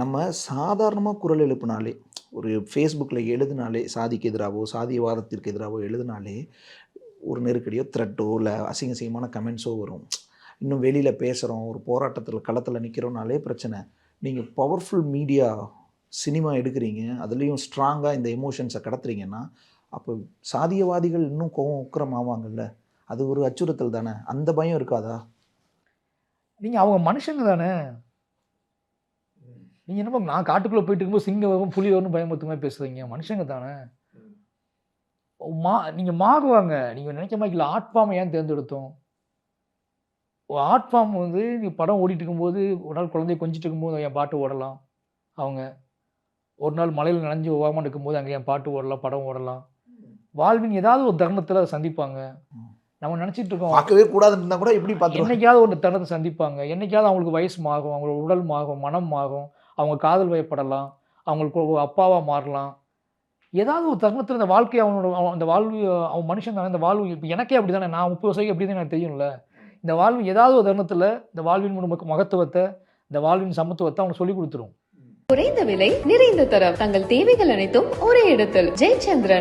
நம்ம சாதாரணமாக குரல் எழுப்பினாலே ஒரு ஃபேஸ்புக்கில் எழுதினாலே சாதிக்கு எதிராகவோ சாதியவாதத்திற்கு எதிராகவோ எழுதினாலே ஒரு நெருக்கடியோ த்ரெட்டோ இல்லை அசிங்க அசிங்கமான கமெண்ட்ஸோ வரும். இன்னும் வெளியில் பேசுகிறோம் ஒரு போராட்டத்தில் களத்தில் நிற்கிறோம்னாலே பிரச்சனை. நீங்கள் பவர்ஃபுல் மீடியா சினிமா எடுக்கிறீங்க அதுலேயும் ஸ்ட்ராங்காக இந்த எமோஷன்ஸை கடத்துறீங்கன்னா அப்போ சாதியவாதிகள் இன்னும் கோவம் உக்கிரம் ஆவாங்கல்ல? அது ஒரு அச்சுறுத்தல் தானே? அந்த பயம் இருக்காதா? நீங்கள் அவங்க மனுஷங்க தானே? நீங்கள் என்னமோ நான் காட்டுக்குள்ளே போயிட்டு இருக்கும்போது சிங்கம் வரும் புலி வரும் பயமுறுத்த மாதிரி பேசுகிறீங்க மனுஷங்க தானே. மா நீங்கள் மாறுவாங்க நீங்கள் நினைக்க மாதிரி இல்லை. ஆர்ட் ஃபார்மை ஏன் தேர்ந்தெடுத்தோம்? ஆர்ட் ஃபார்ம் வந்து நீ படம் ஓடிட்டு இருக்கும்போது ஒரு நாள் குழந்தைய கொஞ்சிட்டு இருக்கும்போது என் பாட்டு ஓடலாம். அவங்க ஒரு நாள் மலையில் நனைஞ்சு ஓவாமல் இருக்கும்போது அங்கே என் பாட்டு ஓடலாம் படம் ஓடலாம். வாழ்வின் ஏதாவது ஒரு தருணத்தில் சந்திப்பாங்க. நம்ம நினச்சிட்டு இருக்கோம். பார்க்கவே கூடாதுன்னு இருந்தால் கூட எப்படி பார்த்துருவாங்க என்னைக்காவது ஒரு தருணத்தை சந்திப்பாங்க. என்னைக்காவது அவங்களுக்கு வயசு மாறும் அவங்களோட உடல் மாறும் மனம் மாறும். அவங்க காதல் வயப்படலாம் அவங்களுக்கு அப்பாவாக மாறலாம். ஏதாவது ஒரு தருணத்தில் இந்த வாழ்க்கை அவனோட அவன் அந்த வாழ்வு அவன் மனுஷன் தானே இந்த வாழ்வு இப்போ எனக்கே அப்படி தானே நான் முப்பது வருஷம் எப்படி தான் எனக்கு தெரியும்ல? இந்த வாழ்வு ஏதாவது ஒரு தருணத்தில் இந்த வாழ்வின் முழு மகத்துவத்தை இந்த வாழ்வின் சமத்துவத்தை அவனுக்கு சொல்லி கொடுத்துரும். குறைந்த விலை நிறைந்த தரம். தங்கள் தேவைகள் அனைத்தும் ஒரே இடத்தில். ஜெயச்சந்திரன்.